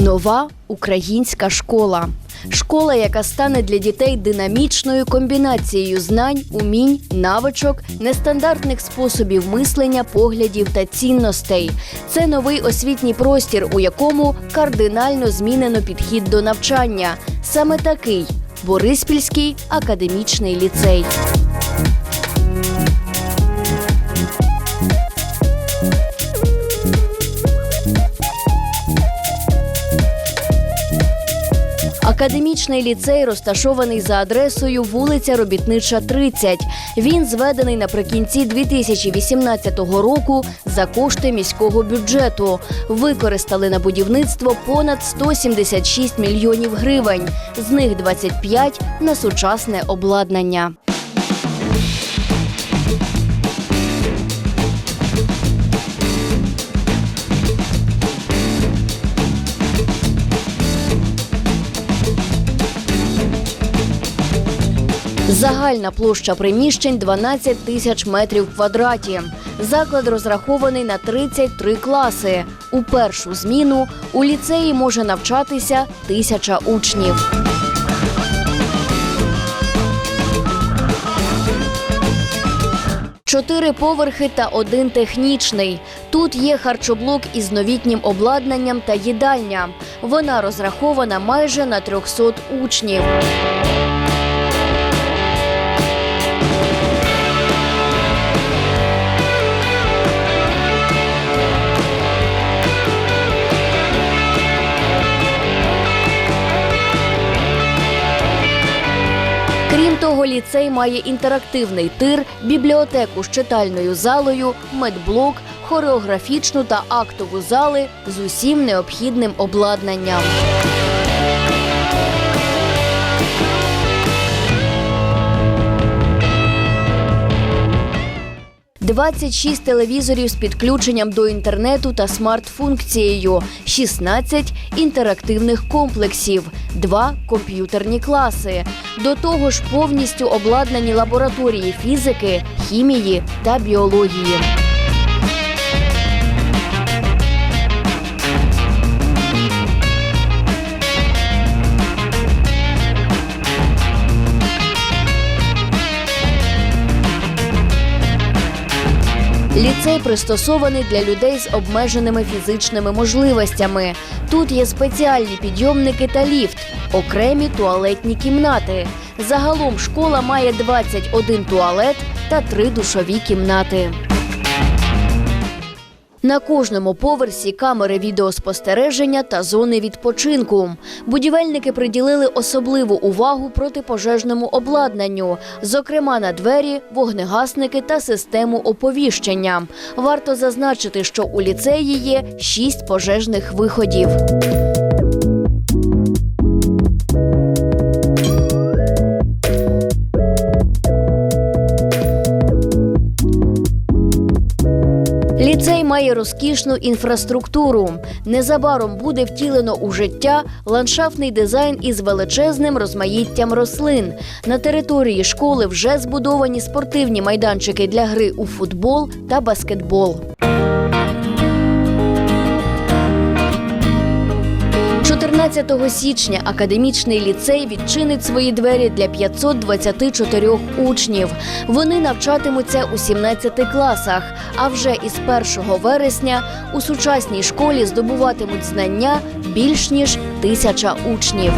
Нова українська школа. Школа, яка стане для дітей динамічною комбінацією знань, умінь, навичок, нестандартних способів мислення, поглядів та цінностей. Це новий освітній простір, у якому кардинально змінено підхід до навчання. Саме такий Бориспільський академічний ліцей. Академічний ліцей розташований за адресою вулиця Робітнича, 30. Він зведений наприкінці 2018 року за кошти міського бюджету. Використали на будівництво понад 176 мільйонів гривень. З них 25 – на сучасне обладнання. Загальна площа приміщень 12 тисяч метрів квадраті. Заклад розрахований на 33 класи. У першу зміну у ліцеї може навчатися тисяча учнів. Чотири поверхи та один технічний. Тут є харчоблок із новітнім обладнанням та їдальня. Вона розрахована майже на 300 учнів. Крім того, ліцей має інтерактивний тир, бібліотеку з читальною залою, медблок, хореографічну та актову зали з усім необхідним обладнанням. – 26 телевізорів з підключенням до інтернету та смарт-функцією, 16 інтерактивних комплексів, 2 комп'ютерні класи. До того ж, повністю обладнані лабораторії фізики, хімії та біології. Ліцей пристосований для людей з обмеженими фізичними можливостями. Тут є спеціальні підйомники та ліфт, окремі туалетні кімнати. Загалом школа має 21 туалет та 3 душові кімнати. На кожному поверсі камери відеоспостереження та зони відпочинку. Будівельники приділили особливу увагу протипожежному обладнанню, зокрема на двері, вогнегасники та систему оповіщення. Варто зазначити, що у ліцеї є шість пожежних виходів. Ліцей має розкішну інфраструктуру. Незабаром буде втілено у життя ландшафтний дизайн із величезним розмаїттям рослин. На території школи вже збудовані спортивні майданчики для гри у футбол та баскетбол. 14 січня академічний ліцей відчинить свої двері для 524 учнів. Вони навчатимуться у 17 класах. А вже із 1 вересня у сучасній школі здобуватимуть знання більш ніж тисяча учнів.